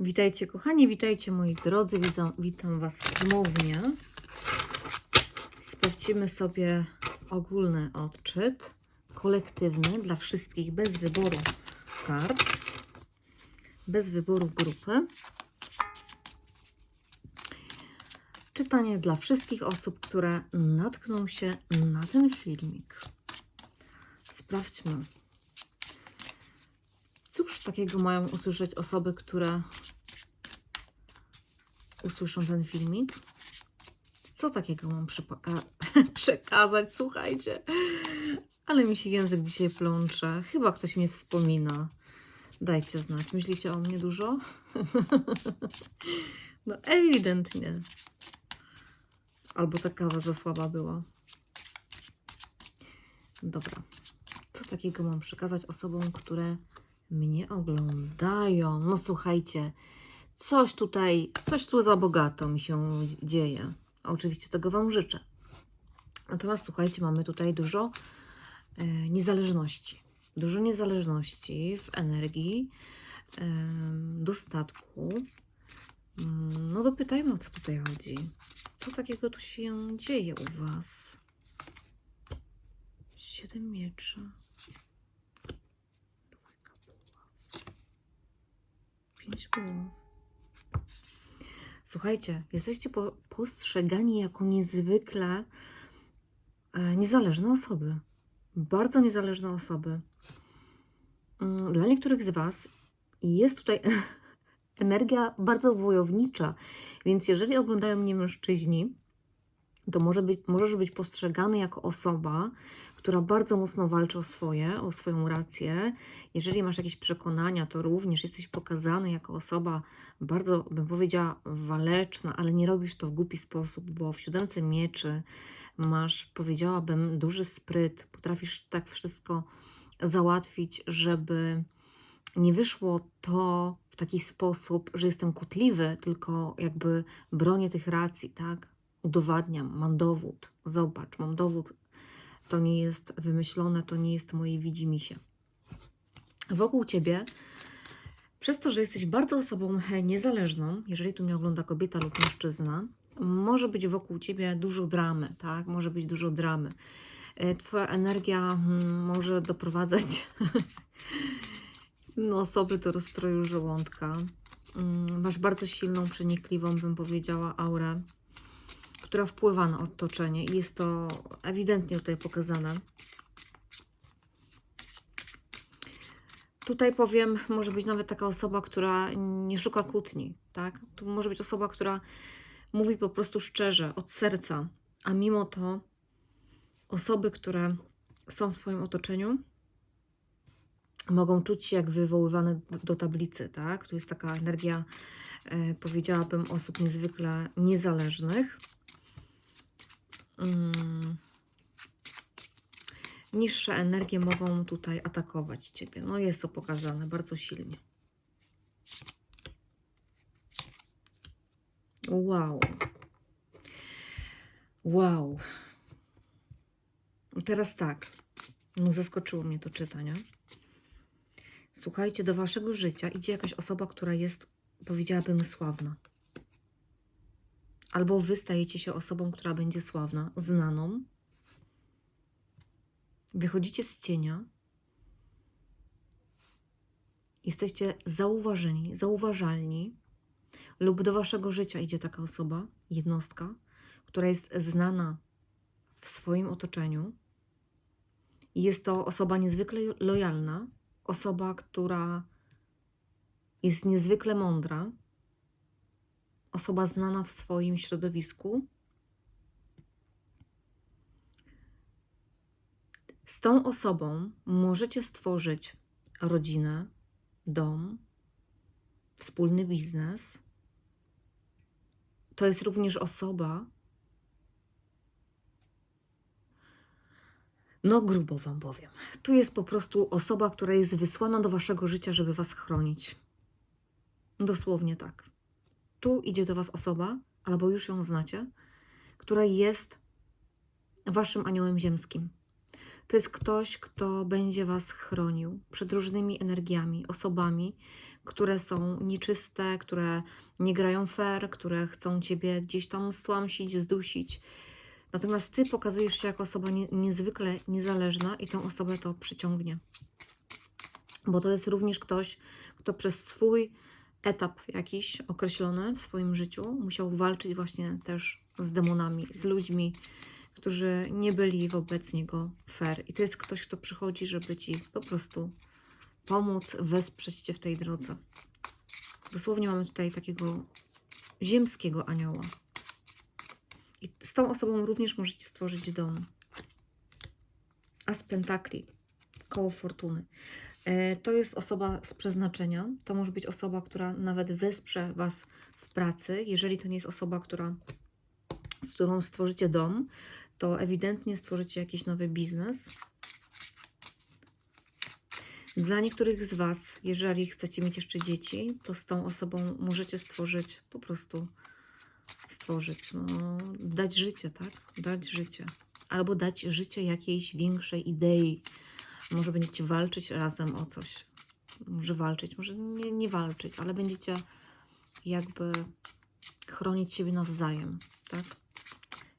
Witajcie kochani, witajcie moi drodzy, witam, witam Was ponownie. Sprawdźmy sobie ogólny odczyt, kolektywny dla wszystkich, bez wyboru kart, bez wyboru grupy. Czytanie dla wszystkich osób, które natkną się na ten filmik. Sprawdźmy. Cóż takiego mają usłyszeć osoby, które usłyszą ten filmik? Co takiego mam przekazać? Słuchajcie, ale mi się język dzisiaj plącze. Chyba ktoś mnie wspomina. Dajcie znać. Myślicie o mnie dużo? no ewidentnie. Albo ta kawa za słaba była. Dobra. Co takiego mam przekazać osobom, które mnie oglądają? No słuchajcie, coś tutaj, coś tu za bogato mi się dzieje. Oczywiście tego Wam życzę. Natomiast słuchajcie, mamy tutaj dużo e, niezależności. Dużo niezależności w energii, em, dostatku. Mm, No dopytajmy, o co tutaj chodzi. Co takiego tu się dzieje u Was? Siedem mieczy. 10. Słuchajcie, jesteście po, postrzegani jako niezwykle e, niezależne osoby. Bardzo niezależne osoby. Mm, dla niektórych z Was jest tutaj energia bardzo wojownicza, więc jeżeli oglądają mnie mężczyźni, to może być, możesz być postrzegany jako osoba, która bardzo mocno walczy o swoje, o swoją rację. Jeżeli masz jakieś przekonania, to również jesteś pokazany jako osoba bardzo, bym powiedziała, waleczna, ale nie robisz to w głupi sposób, bo w siódemce mieczy masz, powiedziałabym, duży spryt, potrafisz tak wszystko załatwić, żeby nie wyszło to w taki sposób, że jestem kłótliwy, tylko jakby bronię tych racji, tak? Udowadniam, mam dowód, zobacz, mam dowód. To nie jest wymyślone, to nie jest moje widzimisię. Wokół ciebie, przez to, że jesteś bardzo osobą niezależną, jeżeli tu mnie ogląda kobieta lub mężczyzna, może być wokół ciebie dużo dramy, tak? Może być dużo dramy. E, Twoja energia mm, może doprowadzać no, osoby do rozstroju żołądka. Mm, Masz bardzo silną, przenikliwą, bym powiedziała, aurę, która wpływa na otoczenie i jest to ewidentnie tutaj pokazane. Tutaj powiem, może być nawet taka osoba, która nie szuka kłótni, tak? Tu może być osoba, która mówi po prostu szczerze, od serca, a mimo to osoby, które są w Twoim otoczeniu, mogą czuć się jak wywoływane do, do tablicy, tak? Tu jest taka energia, e, powiedziałabym, osób niezwykle niezależnych. Mm. Niższe energie mogą tutaj atakować Ciebie. No jest to pokazane bardzo silnie. Wow. Wow. Teraz tak. No zaskoczyło mnie to czytanie. Słuchajcie, do waszego życia idzie jakaś osoba, która jest, powiedziałabym, sławna. Albo wy stajecie się osobą, która będzie sławna, znaną. Wychodzicie z cienia. Jesteście zauważeni, zauważalni. Lub do waszego życia idzie taka osoba, jednostka, która jest znana w swoim otoczeniu. Jest to osoba niezwykle lojalna, osoba, która jest niezwykle mądra, osoba znana w swoim środowisku. Z tą osobą możecie stworzyć rodzinę, dom, wspólny biznes. To jest również osoba, No, grubo Wam powiem. Tu jest po prostu osoba, która jest wysłana do Waszego życia, żeby Was chronić. Dosłownie tak. Tu idzie do Was osoba, albo już ją znacie, która jest Waszym aniołem ziemskim. To jest ktoś, kto będzie Was chronił przed różnymi energiami, osobami, które są nieczyste, które nie grają fair, które chcą ciebie gdzieś tam stłamsić, zdusić. Natomiast ty pokazujesz się jako osoba nie, niezwykle niezależna i tą osobę to przyciągnie. Bo to jest również ktoś, kto przez swój etap jakiś określony w swoim życiu musiał walczyć właśnie też z demonami, z ludźmi, którzy nie byli wobec niego fair. I to jest ktoś, kto przychodzi, żeby ci po prostu pomóc, wesprzeć cię w tej drodze. Dosłownie mamy tutaj takiego ziemskiego anioła. I z tą osobą również możecie stworzyć dom. As Pentakli, koło fortuny. E, To jest osoba z przeznaczenia. To może być osoba, która nawet wesprze Was w pracy. Jeżeli to nie jest osoba, która, z którą stworzycie dom, to ewidentnie stworzycie jakiś nowy biznes. Dla niektórych z Was, jeżeli chcecie mieć jeszcze dzieci, to z tą osobą możecie stworzyć po prostu stworzyć, no, dać życie, tak? Dać życie. Albo dać życie jakiejś większej idei. Może będziecie walczyć razem o coś. Może walczyć, może nie, nie walczyć, ale będziecie jakby chronić siebie nawzajem, tak?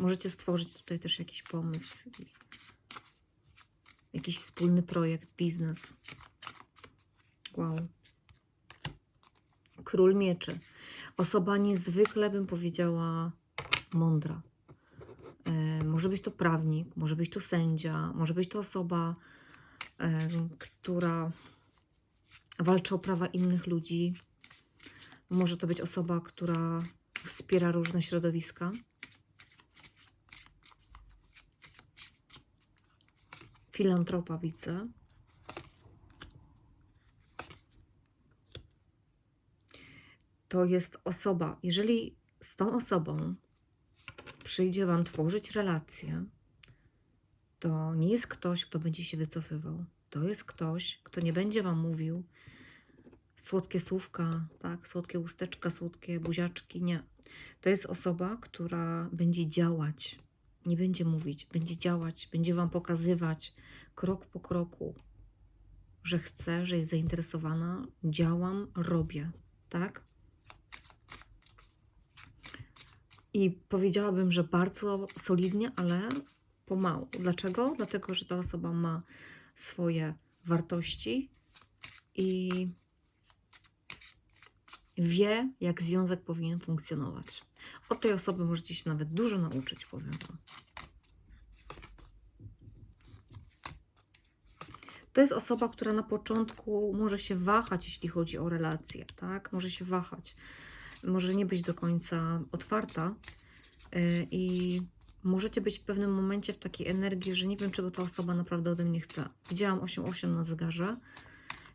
Możecie stworzyć tutaj też jakiś pomysł, jakiś wspólny projekt, biznes. Wow. Król mieczy. Osoba niezwykle, bym powiedziała, mądra. E, może być to prawnik, może być to sędzia, może być to osoba, która walczy o prawa innych ludzi. Może to być osoba, która wspiera różne środowiska. Filantropa widzę. To jest osoba, jeżeli z tą osobą przyjdzie Wam tworzyć relacje, to nie jest ktoś, kto będzie się wycofywał. To jest ktoś, kto nie będzie Wam mówił słodkie słówka, tak, słodkie usteczka, słodkie buziaczki. Nie. To jest osoba, która będzie działać. Nie będzie mówić, będzie działać, będzie Wam pokazywać krok po kroku, że chce, że jest zainteresowana, działam, robię, tak? I powiedziałabym, że bardzo solidnie, ale pomału. Dlaczego? Dlatego, że ta osoba ma swoje wartości i wie, jak związek powinien funkcjonować. Od tej osoby możecie się nawet dużo nauczyć, powiem Wam. To jest osoba, która na początku może się wahać, jeśli chodzi o relacje, tak? Może się wahać. Może nie być do końca otwarta yy, i możecie być w pewnym momencie w takiej energii, że nie wiem, czego ta osoba naprawdę ode mnie chce. Widziałam 8-8 na zegarze,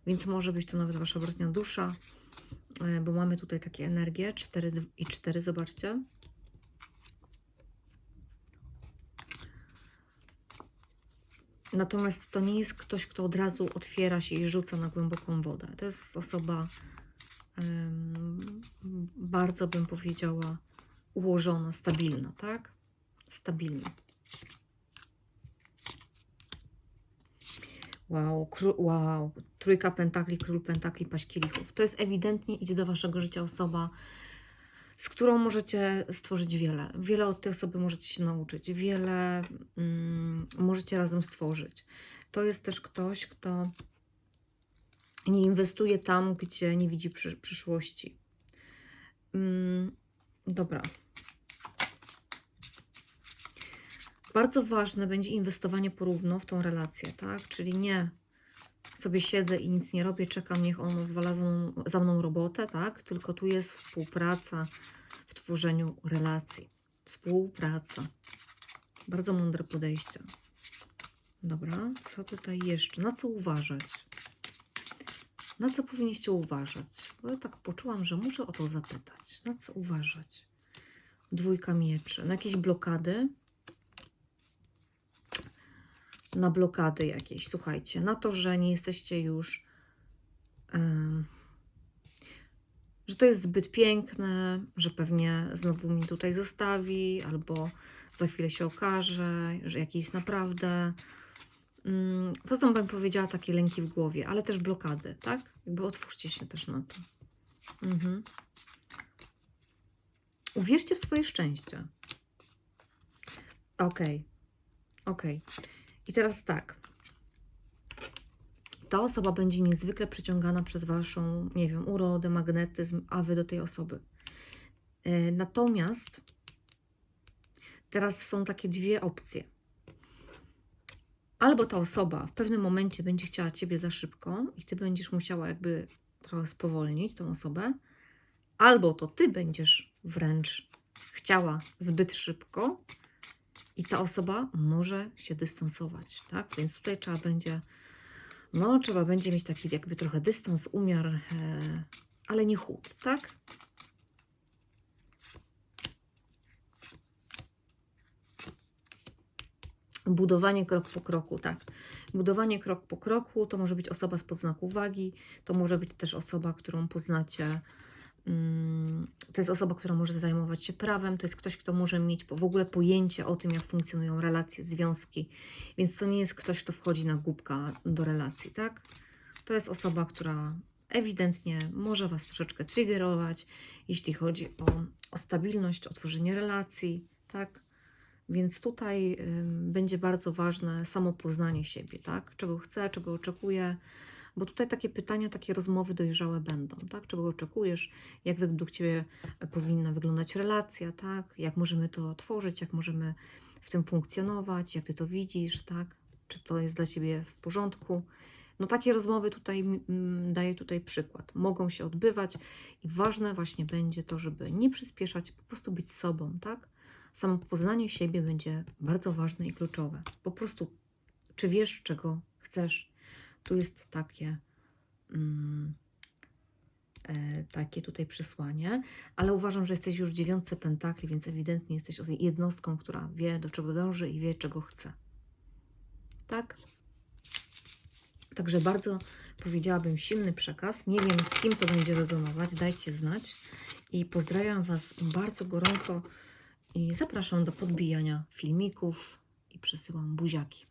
więc może być to nawet Wasza bratnia dusza, yy, bo mamy tutaj takie energie 4 i 4, zobaczcie. Natomiast to nie jest ktoś, kto od razu otwiera się i rzuca na głęboką wodę. To jest osoba em, bardzo, bym powiedziała, ułożona, stabilna, tak? Stabilna. Wow, wow, trójka pentakli, król pentakli, paść kielichów. To jest ewidentnie idzie do waszego życia osoba, z którą możecie stworzyć wiele. Wiele od tej osoby możecie się nauczyć, wiele mm, możecie razem stworzyć. To jest też ktoś, kto nie inwestuje tam, gdzie nie widzi przy, przyszłości. Mm, dobra. Bardzo ważne będzie inwestowanie porówno w tą relację, tak? Czyli nie sobie siedzę i nic nie robię, czekam, niech on zwala za mną, za mną robotę, tak? Tylko tu jest współpraca w tworzeniu relacji. Współpraca. Bardzo mądre podejście. Dobra, co tutaj jeszcze? Na co uważać? Na co powinniście uważać? Bo ja tak poczułam, że muszę o to zapytać. Na co uważać? Dwójka mieczy. Na jakieś blokady? Na blokady jakieś, słuchajcie, na to, że nie jesteście już, em, że to jest zbyt piękne, że pewnie znowu mnie tutaj zostawi, albo za chwilę się okaże, że jaki jest naprawdę. Mm, To są, bym powiedziała, takie lęki w głowie, ale też blokady, tak? Jakby otwórzcie się też na to. Mhm. Uwierzcie w swoje szczęście. Okej. Okej. I teraz tak. Ta osoba będzie niezwykle przyciągana przez waszą, nie wiem, urodę, magnetyzm, a wy do tej osoby. E, Natomiast teraz są takie dwie opcje. Albo ta osoba w pewnym momencie będzie chciała ciebie za szybko i ty będziesz musiała jakby trochę spowolnić tą osobę, albo to ty będziesz wręcz chciała zbyt szybko i ta osoba może się dystansować, tak? Więc tutaj trzeba będzie, no trzeba będzie mieć taki jakby trochę dystans, umiar, e, ale nie chłód, tak? Budowanie krok po kroku, tak. Budowanie krok po kroku to może być osoba z podznaku wagi, to może być też osoba, którą poznacie. Mm, To jest osoba, która może zajmować się prawem, to jest ktoś, kto może mieć w ogóle pojęcie o tym, jak funkcjonują relacje, związki, więc to nie jest ktoś, kto wchodzi na głupka do relacji, tak? To jest osoba, która ewidentnie może Was troszeczkę triggerować, jeśli chodzi o, o stabilność, o tworzenie relacji, tak? Więc tutaj ym, będzie bardzo ważne samo poznanie siebie, tak? Czego chcę, czego oczekuję, bo tutaj takie pytania, takie rozmowy dojrzałe będą, tak? Czego oczekujesz, jak według Ciebie powinna wyglądać relacja, tak? Jak możemy to tworzyć, jak możemy w tym funkcjonować, jak Ty to widzisz, tak? Czy to jest dla Ciebie w porządku? No takie rozmowy tutaj daję tutaj przykład. Mogą się odbywać i ważne właśnie będzie to, żeby nie przyspieszać, po prostu być sobą, tak? Samo poznanie siebie będzie bardzo ważne i kluczowe. Po prostu, czy wiesz, czego chcesz? Tu jest takie, mm, e, takie tutaj przesłanie, ale uważam, że jesteś już dziewiątce pentakli, więc ewidentnie jesteś jednostką, która wie, do czego dąży i wie, czego chce. Tak? Także bardzo powiedziałabym silny przekaz. Nie wiem, z kim to będzie rezonować. Dajcie znać. I pozdrawiam Was bardzo gorąco i zapraszam do podbijania filmików i przesyłam buziaki.